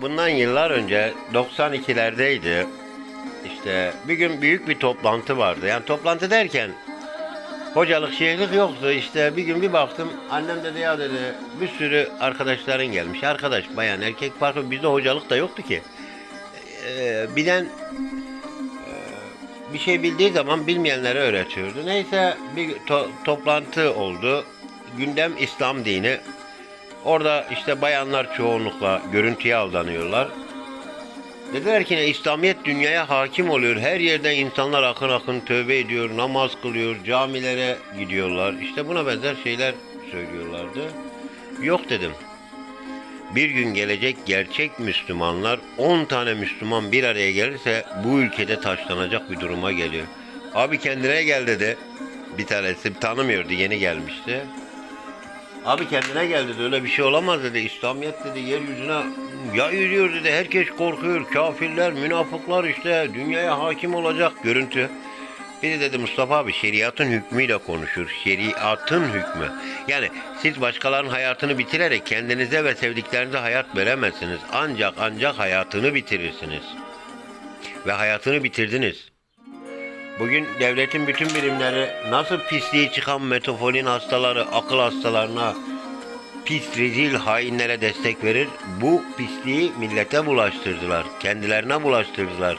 Bundan yıllar önce 92'lerdeydi. İşte bir gün büyük bir toplantı vardı. Yani toplantı derken hocalık şeylik yoktu. İşte bir gün bir baktım annem dedi ya dedi bir sürü arkadaşların gelmiş. Arkadaş bayan erkek farkı bizde hocalık da yoktu ki. Ee, bilen e, bir şey bildiği zaman bilmeyenlere öğretiyordu. Neyse bir to- toplantı oldu. Gündem İslam dini. Orada işte bayanlar çoğunlukla görüntüye aldanıyorlar. Dediler ki İslamiyet dünyaya hakim oluyor. Her yerde insanlar akın akın tövbe ediyor, namaz kılıyor, camilere gidiyorlar. İşte buna benzer şeyler söylüyorlardı. Yok dedim. Bir gün gelecek gerçek Müslümanlar 10 tane Müslüman bir araya gelirse bu ülkede taşlanacak bir duruma geliyor. Abi kendine gel dedi. Bir tanesi tanımıyordu yeni gelmişti. Abi kendine gel dedi öyle bir şey olamaz dedi. İslamiyet dedi yeryüzüne ya yürüyor dedi. Herkes korkuyor. Kafirler, münafıklar işte dünyaya hakim olacak görüntü. Biri dedi Mustafa abi şeriatın hükmüyle konuşur. Şeriatın hükmü. Yani siz başkalarının hayatını bitirerek kendinize ve sevdiklerinize hayat veremezsiniz. Ancak ancak hayatını bitirirsiniz. Ve hayatını bitirdiniz. Bugün devletin bütün birimleri nasıl pisliği çıkan metafolin hastaları, akıl hastalarına, pis rezil hainlere destek verir. Bu pisliği millete bulaştırdılar. Kendilerine bulaştırdılar.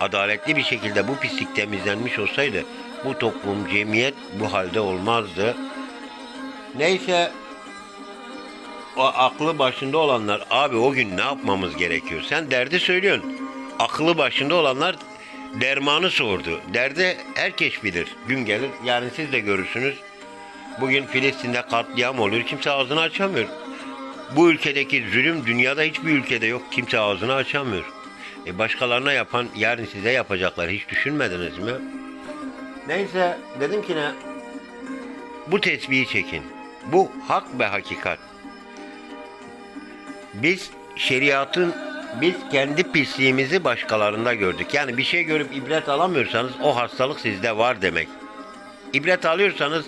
Adaletli bir şekilde bu pislik temizlenmiş olsaydı bu toplum, cemiyet bu halde olmazdı. Neyse o aklı başında olanlar abi o gün ne yapmamız gerekiyor? Sen derdi söylüyorsun. Aklı başında olanlar dermanı sordu. Derdi herkes bilir. Gün gelir yarın siz de görürsünüz. Bugün Filistin'de katliam oluyor. Kimse ağzını açamıyor. Bu ülkedeki zulüm dünyada hiçbir ülkede yok. Kimse ağzını açamıyor. E başkalarına yapan yarın size yapacaklar. Hiç düşünmediniz mi? Neyse dedim ki ne? Bu tesbihi çekin. Bu hak ve hakikat. Biz şeriatın biz kendi pisliğimizi başkalarında gördük. Yani bir şey görüp ibret alamıyorsanız o hastalık sizde var demek. İbret alıyorsanız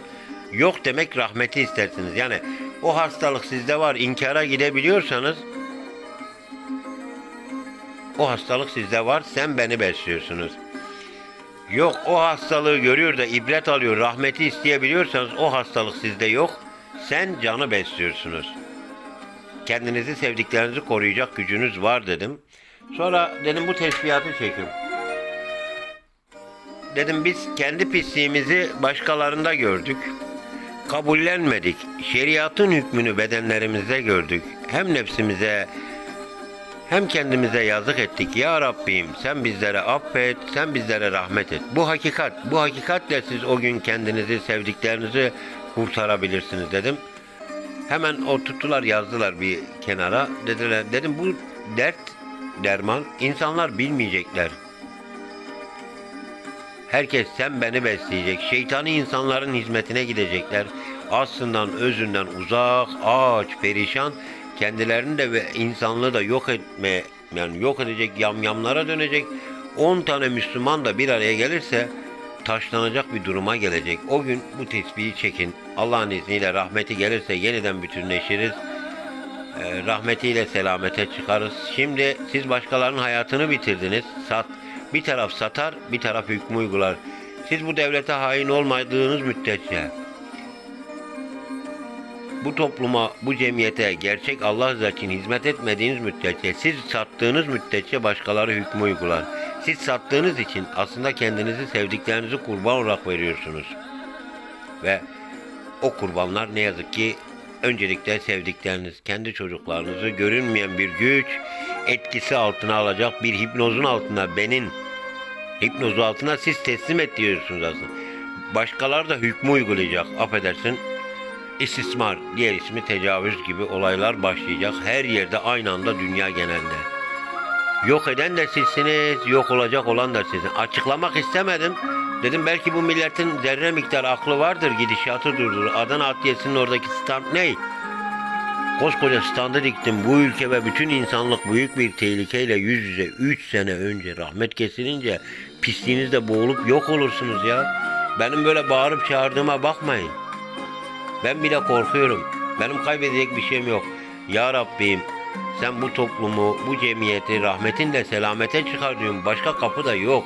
yok demek rahmeti istersiniz. Yani o hastalık sizde var inkara gidebiliyorsanız o hastalık sizde var sen beni besliyorsunuz. Yok o hastalığı görüyor da ibret alıyor rahmeti isteyebiliyorsanız o hastalık sizde yok sen canı besliyorsunuz. Kendinizi sevdiklerinizi koruyacak gücünüz var dedim. Sonra dedim bu tesbihatı çekin. Dedim biz kendi pisliğimizi başkalarında gördük. Kabullenmedik. Şeriatın hükmünü bedenlerimizde gördük. Hem nefsimize hem kendimize yazık ettik. Ya Rabbim sen bizlere affet, sen bizlere rahmet et. Bu hakikat, bu hakikatle siz o gün kendinizi, sevdiklerinizi kurtarabilirsiniz dedim. Hemen o tuttular yazdılar bir kenara. Dediler, dedim bu dert, derman insanlar bilmeyecekler. Herkes sen beni besleyecek. Şeytani insanların hizmetine gidecekler. Aslından özünden uzak, ağaç, perişan kendilerini de ve insanlığı da yok etme yani yok edecek yamyamlara dönecek. 10 tane Müslüman da bir araya gelirse taşlanacak bir duruma gelecek. O gün bu tesbihi çekin. Allah'ın izniyle rahmeti gelirse yeniden bütünleşiriz. Ee, rahmetiyle selamete çıkarız. Şimdi siz başkalarının hayatını bitirdiniz. Sat, bir taraf satar, bir taraf hükmü uygular. Siz bu devlete hain olmadığınız müddetçe bu topluma, bu cemiyete gerçek Allah için hizmet etmediğiniz müddetçe, siz sattığınız müddetçe başkaları hükmü uygular. Siz sattığınız için aslında kendinizi sevdiklerinizi kurban olarak veriyorsunuz. Ve o kurbanlar ne yazık ki öncelikle sevdikleriniz, kendi çocuklarınızı görünmeyen bir güç etkisi altına alacak bir hipnozun altına benin hipnozu altına siz teslim et diyorsunuz aslında. Başkaları da hükmü uygulayacak. Affedersin istismar, diğer ismi tecavüz gibi olaylar başlayacak. Her yerde aynı anda dünya genelinde. Yok eden de sizsiniz, yok olacak olan da sizsiniz. Açıklamak istemedim. Dedim belki bu milletin zerre miktar aklı vardır, gidişatı durdurur. Adana Adliyesi'nin oradaki stand ne? Koskoca standı diktim. Bu ülke ve bütün insanlık büyük bir tehlikeyle yüz yüze 3 sene önce rahmet kesilince pisliğinizde boğulup yok olursunuz ya. Benim böyle bağırıp çağırdığıma bakmayın. Ben bile korkuyorum. Benim kaybedecek bir şeyim yok. Ya Rabbim Sen bu toplumu, bu cemiyeti rahmetinle selamete çıkar diyorum. Başka kapı da yok.